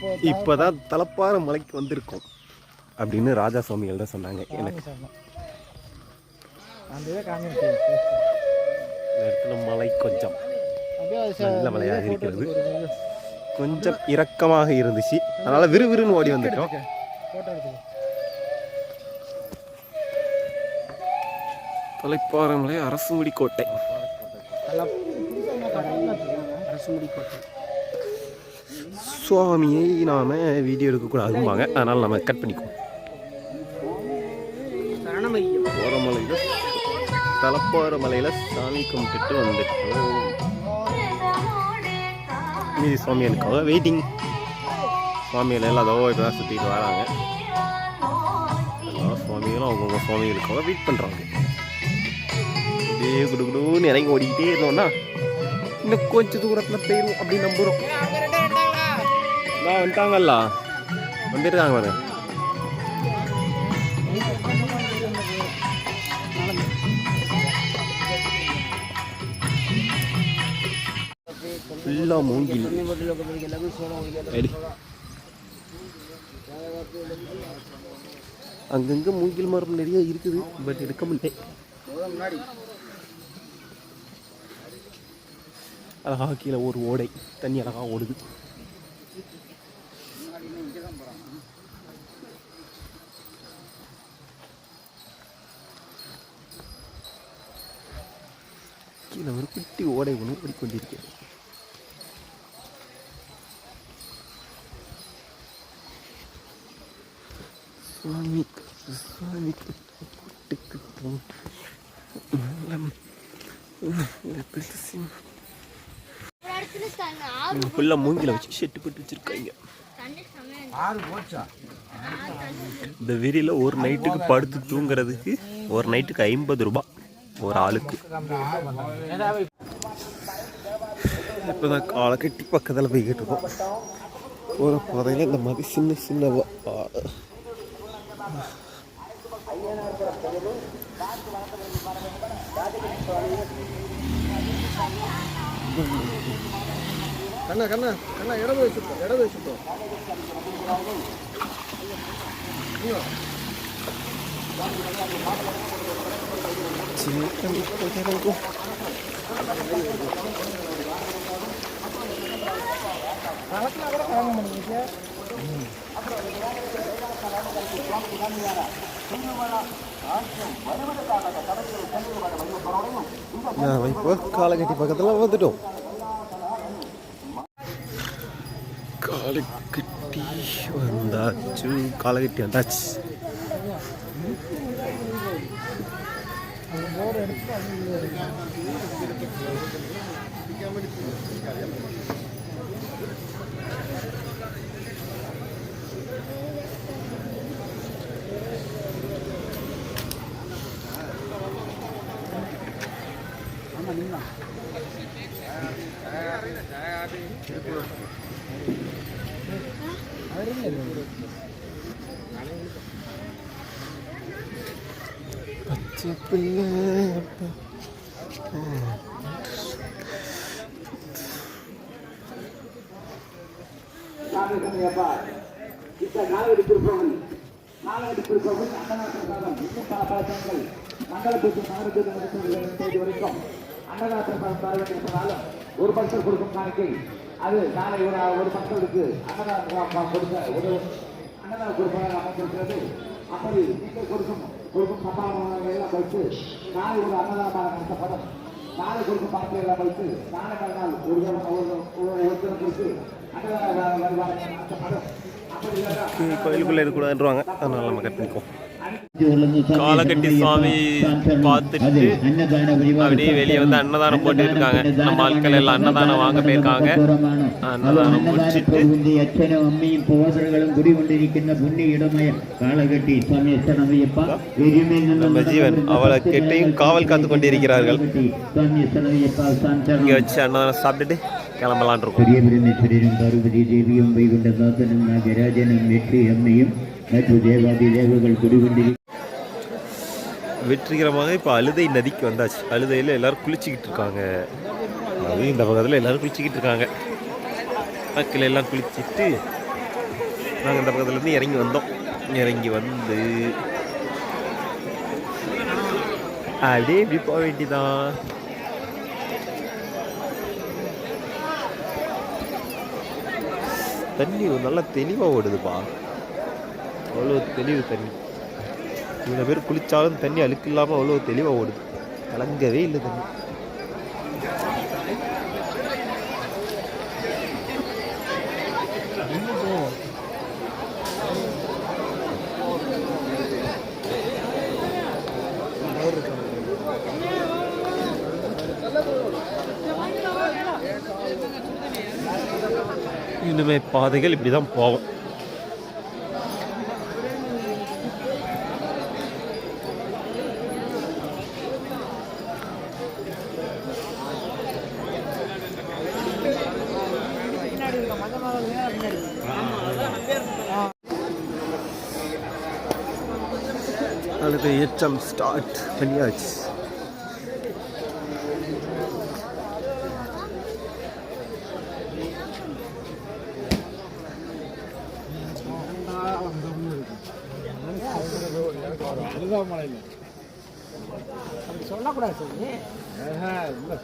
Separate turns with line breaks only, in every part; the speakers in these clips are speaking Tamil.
இப்போ
இப்போதான் தலப்பாற மலைக்கு வந்திருக்கோம் அப்படின்னு ராஜா சுவாமிகள் தான் சொன்னாங்க எனக்கு. இந்த இடத்துல மலை கொஞ்சம். நல்ல மலையாக இருக்கிறது. கொஞ்சம் இறக்கமாக இருந்துச்சு. அதனால விறுவிறுன்னு ஓடி வந்துட்டோம். தலைப்பாறை மலை அரசுமுடி கோட்டை.
அரசுமுடி கோட்டை.
சுவாமியை நாம வீடியோ எடுக்கக்கூடாதும்பாங்க அதனால நம்ம கட் பண்ணிக்குவோம்.
சரணமையம்.
போகிற மலையில் தலப்பாறை மலையில் சாமி கும்பிட்டுட்டு வந்துட்டோம். மீதி சுவாமிகளுக்காக வெயிட்டிங் சுவாமிகள் எல்லாம் அதோ இப்போ தான் சுற்றிட்டு வராங்க. எல்லா சுவாமிகளும் அவங்கவுங்க சுவாமிகளுக்காக வெயிட் பண்ணுறாங்க அப்படியே குடுகுடுன்னு இறங்கி ஓடிக்கிட்டே இருந்தோம்னா இன்னும் கொஞ்சம் தூரத்தில் போயிடும் அப்படின்னு நம்புகிறோம் ஆ வந்துட்டாங்கல்ல. வந்துருக்காங்க பாரு. ஃபுல்லாக மூங்கில். அங்கங்கே மூங்கில் மரம் நிறைய இருக்குது பட் எடுக்க முடியல. அழகா கீழே ஒரு ஓடை. தண்ணி அழகாக ஓடுது. கீழே ஒரு குட்டி ஓடை ஒன்று ஓடிக்கொண்டிருக்கிறது. சுவாமி சுவாமி குட்டுக்கிட்டும் ஃபுல்லாக மூங்கில வச்சு செட்டு போட்டு வச்சிருக்காங்க. இந்த வெறியில் ஒரு நைட்டுக்கு படுத்து தூங்குறதுக்கு ஒரு நைட்டுக்கு ஐம்பது ரூபாய் ஒரு ஆளுக்கு இப்போதான் காலை கட்டி பக்கத்தில் போய்கிட்டு இருக்கோம் ஒரு பாதையில் இந்த மாதிரி சின்ன சின்ன வா- ஆ-
கண்ணா கண்ணா கண்ணா இடது வச்சுப்போ இடது வச்சுப்போ
சின்ன இருக்கும்
கணக்கில் கூட கிளம்ப முடியுங்க
நான் இப்போ காலகட்டி பக்கத்தில் வந்துட்டோம் காலகட்டி வந்தாச்சு காலகட்டி வந்தாச்சு പച്ചപ്പിള്ള பச்சை பிள்ளை
ஒரு பக்தர் கொடுக்கும் காணிக்கை அது நாளை ஒரு ஒரு பக்தருக்கு அன்னதானம் கொடுக்க ஒரு அன்னதானம் கொடுப்பதாக அமைந்திருக்கிறது அப்படி நீங்கள் கொடுக்கணும் கொடுக்கும் சம்பாவனை எல்லாம் வைத்து நாளை ஒரு அன்னதானம் நடத்தப்படும் நாளை கொடுக்கும் பணத்தை எல்லாம் வைத்து நாளை மறுநாள் ஒரு தினம் கொடுத்து அன்னதான வருவாங்க நடத்தப்படும்
கோயிலுக்குள்ளே இருக்கக்கூடாதுன்றவாங்க அதனால நம்ம கட் பண்ணிக்குவோம்
காலகட்டி
சுவாமி பார்த்துட்டு அப்படியே வெளியே வந்து அன்னதானம் போட்டு இருக்காங்க நம்ம ஆட்கள் எல்லாம் அன்னதானம் வாங்க போயிருக்காங்க அன்னதானம் முடிச்சுட்டு ஜீவன் அவளை கிட்டையும் காவல் காத்து கொண்டிருக்கிறார்கள். இங்கே வச்சு அன்னதானம் சாப்பிட்டுட்டு கிளம்பலான் இருக்கும்.
பெரிய பெருமை பெரியும் பார்வதி தேவியும் வைகுண்டநாதனும் நாகராஜனும் வெற்றி அம்மையும்
வெற்றிகரமாக இப்போ அழுதை நதிக்கு வந்தாச்சு. அழுதையில் எல்லாரும் குளிச்சுக்கிட்டு இருக்காங்க. அது இந்த பக்கத்தில் எல்லாரும் குளிச்சுக்கிட்டு இருக்காங்க. மக்கள் எல்லாம் குளிச்சுட்டு நாங்கள் இந்த பக்கத்துலேருந்து இறங்கி வந்தோம். இறங்கி வந்து அப்படியே இப்படி போக வேண்டிதான் தண்ணி நல்லா தெளிவாக ஓடுதுப்பா. அவ்வளோ தெளிவு தண்ணி. இவ்வளோ பேர் குளிச்சாலும் தண்ணி அழுக்கு இல்லாமல் அவ்வளோ தெளிவாக ஓடுது. கலங்கவே இல்லை தண்ணி. இனிமே பாதைகள் இப்படி தான் போவோம் அடுத்து ஏற்றம் ஸ்டார்ட் பண்ணியாச்சு
அப்படி சொல்லக்கூடாது சொல்லி இதில்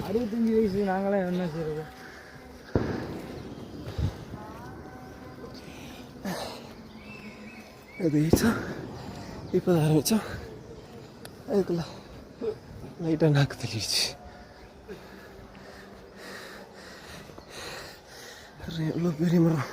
அறுபத்தஞ்சு வயசு நாங்களாம் என்ன செய்யறது
அது இப்போ ஆரம்பித்தோம் அதுக்குள்ள லைட்டாக நாக்கு தள்ளிடுச்சு எவ்வளோ பெரிய மரம்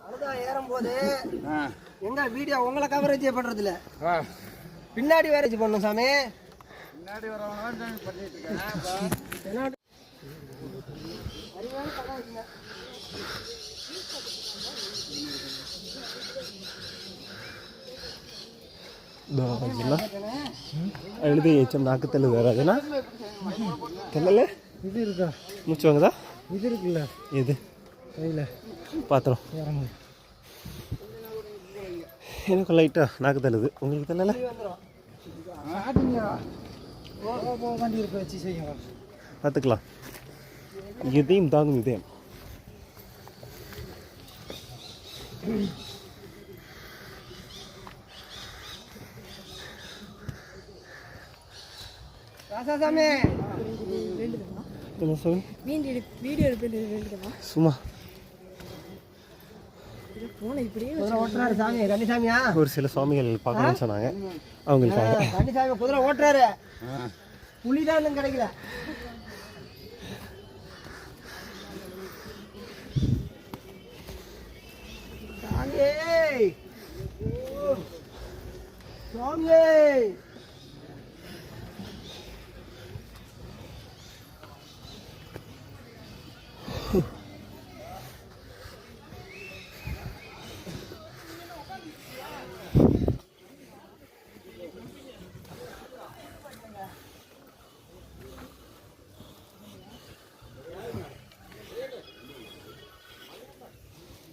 அழுதா ஏறும்போது எங்க வீடியோ உங்களை கவரேஜ் பண்றது இல்ல பின்னாடி வேரேஜ் பண்ணும் சாமி. பின்னாடி
எழுதி ஏச்சம் நாக்கு தள்ளு வேற அதுனா தெரியல.
இது இருக்கா?
மூச்சு வாங்குதா?
இது இருக்குல்ல.
எது?
கையில.
பாத்திரம். எனக்கு லைட்டாக நாக்கு தள்ளுது. உங்களுக்கு
செய்யுங்க
பார்த்துக்கலாம். இதயம் தாங்கும் இதயம். என்ன சொல்லு
வீடியோ வீடியோ
சும்மா
குதிரை ஓட்டுறாரு சாமி கன்னிசாமியா
ஒரு சில சுவாமிகள் பார்க்கணும்னு சொன்னாங்க. அவங்களுக்காக
கன்னிசாமி குதிரை ஓட்டுறாரு. புலிதான் இன்னும் கிடைக்கல.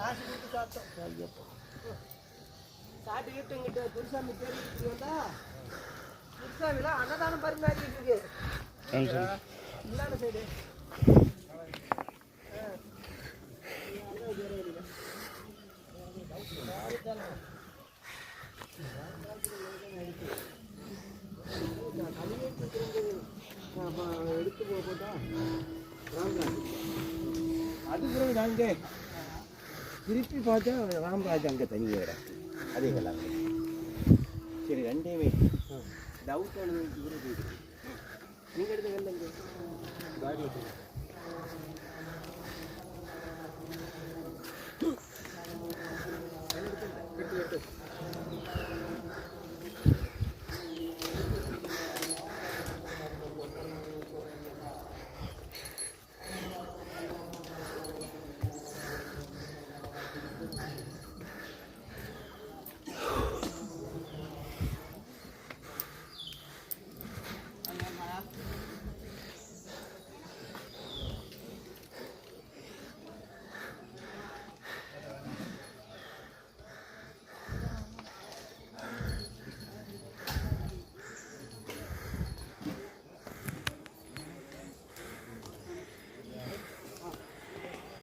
காசு கொடுத்து சாப்பிட்டோம். சாப்பிட்டுக்கிட்டு இங்கிட்ட குருசாமி தேடிட்டு வந்தா குருசாமிலாம் அன்னதானம் பரிமாறிட்டு இருக்கு. இந்தாண்ட சைடு.
அதுக்கப்புறம் நாங்க திருப்பி பார்த்தா ராமராஜ் அங்கே தனி வேற அதே கலாம் சரி ரெண்டையுமே. டவுட் போயிட்டு நீங்கள் எடுத்த வெள்ளம் காடி